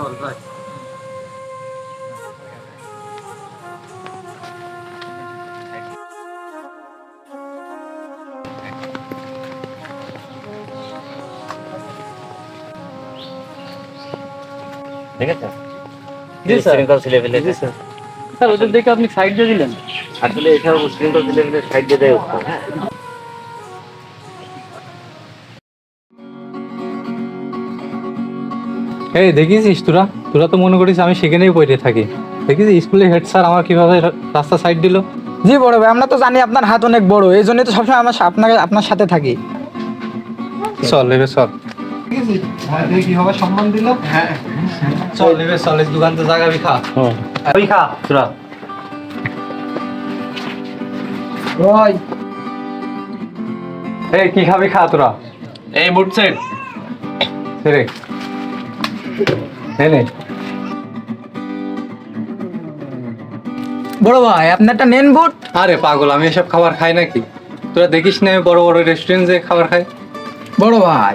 চল ঠিক আছে জি, স্যার। জি স্যার স্যার ওদের দেখে আপনি সাইড দিয়ে দিলেন। আসলে উশৃঙ্খল ছেলেপেলে সাইড দিয়ে দেয় হ্যাঁ এই দেখিস তোরা? তোরা তো মনে করিস আমি সেখানেই পড়ে থাকি। দেখিস স্কুলে হেড স্যার আমার কীভাবে রাস্তা সাইড দিল। জি বড় ভাই আমরা তো জানি আপনার হাত অনেক বড় এই জন্যই তো সবসময় আমরা আপনাকে আপনার সাথে থাকি। চল এবার চল। কীভাবে সম্মান দিল। হ্যাঁ চল এবার চল এই দোকান তো জাগাবি খা ওই খা তোরা। ভাই এই কি খাবি খা তোরা। এই বুট সেট বড় ভাই আপনারটা নেন বুট আরে পাগল আমি এসব খাবার খাই নাকি? তোরা দেখিস না আমি বড় বড় রেস্টুরেন্টে খাবার খাই? বড় ভাই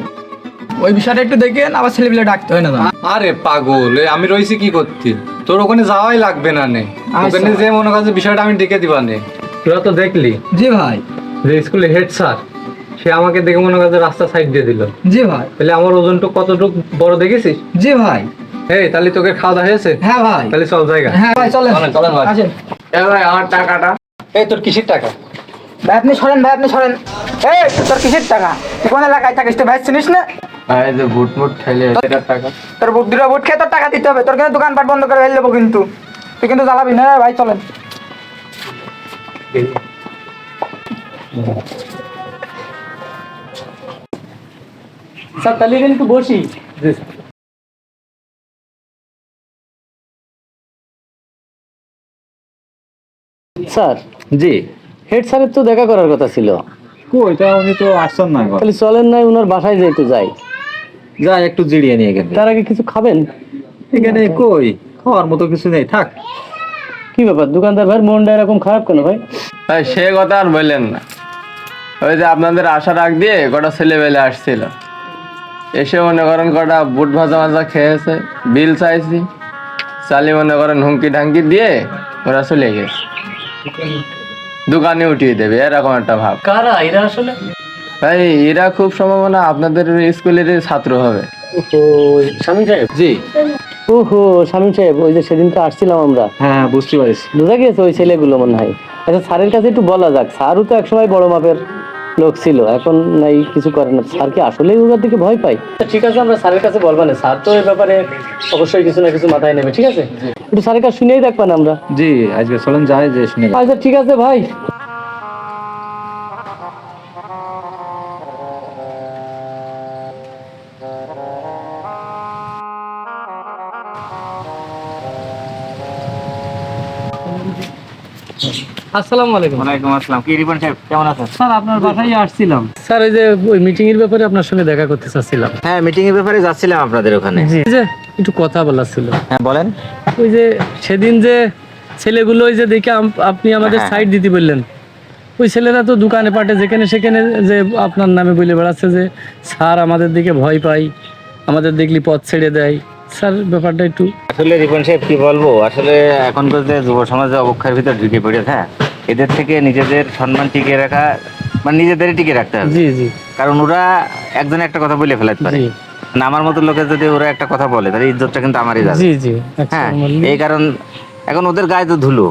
ওই বিষয়টা একটু দেখেন আবার ছেলেপিলে ডাকতে হয় না আরে পাগল আমি রয়েছি কি করতে? তোর ওখানে যাওয়াই লাগবে না নে। আচ্ছা। ওখানে যে মনে করছে বিষয়টা আমি ডেকে দিবা নে। তোরা তো দেখলি। জি ভাই। যে স্কুলে হেড স্যার সে আমাকে দেখে মনে করছে রাস্তা সাইড দিয়ে দিল। জি ভাই। তাহলে আমার ওজনটা কতটুকু বড় দেখেছিস জি ভাই। এই তাহলে তোকে খাওয়া দাওয়া হয়েছে? হ্যাঁ ভাই। তাহলে চল জায়গা। হ্যাঁ ভাই চলেন। চলেন, চলেন ভাই। আসেন। এ ভাই আমার টাকাটা। এই তোর কিসের টাকা? ভাই আপনি সরেন ভাই আপনি সরেন। এই তোর কিসের টাকা? তুই কোন এলাকায় থাকিস? তুই ভাই চিনিস না? ভাই যে বুট মুট খেলে এটার টাকা। তোর বুট দুটো বুট খেয়ে তোর টাকা দিতে হবে। তোর কিন্তু দোকানপাট বন্ধ করে ফেলে দেবো কিন্তু। তুই কিন্তু জ্বালাবি না ভাই চলেন। স্যার তাহলে এখানে একটু বসি। স্যার। জি। হেড স্যারের তো দেখা করার কথা ছিল। কই তা উনি তো আসছেন না এখন। চলেন নাই ওনার বাসায় যেতে যাই। যা একটু জিরিয়ে নিয়ে তার আগে কিছু খাবেন? এখানে কই? খাওয়ার মতো কিছু নেই থাক। কি ব্যাপার দোকানদার ভাই মনটা এরকম খারাপ কেন ভাই? ভাই সে কথা আর বললেন না। ওই যে আপনাদের আসার আগ দিয়ে কটা ছেলেবেলে আসছিল। এসে মনে করেন কটা বুট ভাজা ভাজা খেয়েছে বিল চাইছি। চালি মনে করেন হুমকি ঢাঙ্কি দিয়ে ওরা চলে গেছে। দোকানে উঠিয়ে দেবে এরকম একটা ভাব। কারা? এরা আসলে? ভাই এরা খুব সম্ভাবনা আপনাদের স্কুলের ছাত্র হবে। স্বামী সাহেব? জি। ওহো স্বামী সাহেব ওই যে সেদিনকে আসছিলাম আমরা। হ্যাঁ বুঝতে পারছি। বোঝা গেছে ওই ছেলেগুলো মনে হয়। আচ্ছা স্যারের কাছে একটু বলা যাক। স্যারও তো একসময় বড় মাপের। লোক ছিল এখন নাই কিছু করে না। স্যার কি আসলেই ওদের দিকে ভয় পাই ঠিক আছে আমরা স্যারের কাছে বলব না। স্যার তো এই ব্যাপারে অবশ্যই কিছু না কিছু মাথায় নেবে ঠিক আছে? একটু স্যারের কাছে শুনেই দেখবেন আমরা। জি আজকে চলেন যাই যে শুনে আচ্ছা ঠিক আছে ভাই। আসসালামু আলাইকুম। ওয়ালাইকুম আসসালাম। কি রিপন সাহেব কেমন আছেন? স্যার আপনার বাসায় আসছিলাম। স্যার ওই যে ওই মিটিং এর ব্যাপারে আপনার সঙ্গে দেখা করতে চাচ্ছিলাম। হ্যাঁ মিটিং এর ব্যাপারে যাচ্ছিলাম আপনাদের ওখানে। জি যে একটু কথা বলার ছিল। হ্যাঁ বলেন। ওই যে সেদিন যে ছেলেগুলো ওই যে দেখে আপনি আমাদের হ্যাঁ। সাইড দিতে বললেন। ওই ছেলেরা তো দোকানে পাটে যেখানে সেখানে যে আপনার নামে বলে বেড়াচ্ছে যে স্যার আমাদের দিকে ভয় পাই। আমাদের দেখলি পথ ছেড়ে দেয়। স্যার ব্যাপারটা একটু আসলে রিপন সাহেব কি বলব? আসলে এখনকার যে যুব সমাজে অবক্ষয়ের ভিতর ঢুকে পড়েছে হ্যাঁ? এদের থেকে নিজেদের সম্মান টিকিয়ে রাখা মানে নিজেদেরই টিকিয়ে রাখতে হবে। জি জি। কারণ ওরা একজন একটা কথা বলে ফেলাতে পারে। জি। না আমার মতো লোকের যদি ওরা একটা কথা বলে তাহলে ইজ্জতটা কিন্তু আমারই যাবে। জি জি হ্যাঁ এই কারণ এখন ওদের গায়ে তো ধুলো।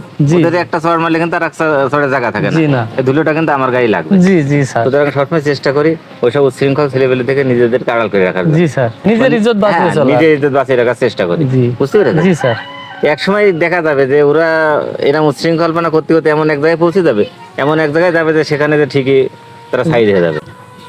ওদের একটা চড় মারলে কিন্তু আর একটা চড়ে জায়গা থাকে না। এই ধুলোটা কিন্তু আমার গায়ে লাগবে। জি জি স্যার। সুতরাং সবসময় চেষ্টা করি ওইসব উচ্ছৃঙ্খল ছেলেবেলে থেকে নিজেদের আড়াল করে রাখার জন্য। জি স্যার। নিজের ইজ্জত বাঁচিয়ে হ্যাঁ, চলা নিজের ইজ্জত বাঁচিয়ে রাখার চেষ্টা করি। বুঝতে পেরেছেন? জি স্যার। এক সময় দেখা যাবে যে ওরা এরকম উচ্ছৃঙ্খলপনা করতে করতে এমন এক জায়গায় পৌঁছে যাবে এমন এক জায়গায় যাবে যে সেখানে যে ঠিকই তারা সাইড হয়ে যাবে।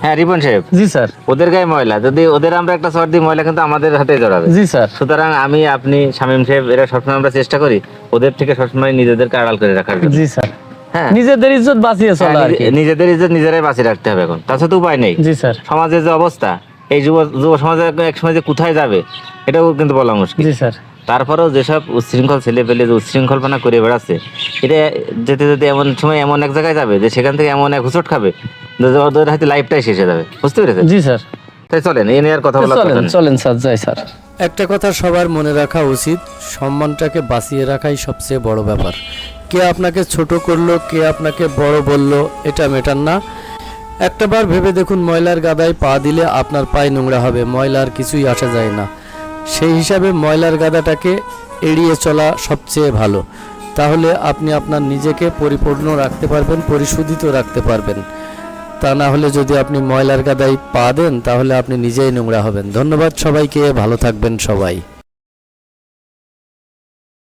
হ্যাঁ রিপন সাহেব। জি স্যার। ওদের গায়ে ময়লা যদি ওদের আমরা একটা দিই ময়লা কিন্তু আমাদের হাতে জড়াবে। জি স্যার। সুতরাং আমি আপনি শামীম সাহেব এরা সবসময় আমরা চেষ্টা করি ওদের থেকে সবসময় নিজেদেরকে আড়াল করে রাখার জন্য। জি স্যার। হ্যাঁ। নিজেদের ইজ্জত বাঁচিয়ে হ্যাঁ, চলা নিজেদের ইজ্জত নিজেরাই বাঁচিয়ে রাখতে হবে এখন। তাছাড়া তো উপায় নেই। জি স্যার। সমাজের যে অবস্থা এই যুব যুব সমাজে এক সময় যে কোথায় যাবে এটাও কিন্তু বলা মুশকিল। জি স্যার। তারপরেও যেসব উচ্ছৃঙ্খল ছেলে পেলে যে উচ্ছৃঙ্খলপনা করে বেড়াচ্ছে এটা যেতে যেতে এমন সময় এমন এক জায়গায় যাবে যে সেখান থেকে এমন এক হুচট খাবে ওদের হাতে লাইফটাই শেষ হয়ে যাবে। বুঝতে পেরেছেন? জি স্যার। তাই চলেন এই নিয়ে আর কথা বলা চলেন চলেন স্যার যাই স্যার। একটা কথা সবার মনে রাখা উচিত সম্মানটাকে বাঁচিয়ে রাখাই সবচেয়ে বড় ব্যাপার। কে আপনাকে ছোট করল কে আপনাকে বড় বলল এটা মেটার না। একটাবার ভেবে দেখুন ময়লার গাদায় পা দিলে আপনার পায়ে নোংরা হবে ময়লার কিছুই আসা যায় না। সেই হিসাবে ময়লার গাদাটাকে এড়িয়ে চলা সবচেয়ে ভালো। তাহলে আপনি আপনার নিজেকে পরিপূর্ণ রাখতে পারবেন, পরিশোধিত রাখতে পারবেন। তা না হলে যদি আপনি ময়লার গাদাই পা দেন, তাহলে আপনি নিজেই নোংরা হবেন। ধন্যবাদ সবাইকে, ভালো থাকবেন সবাই।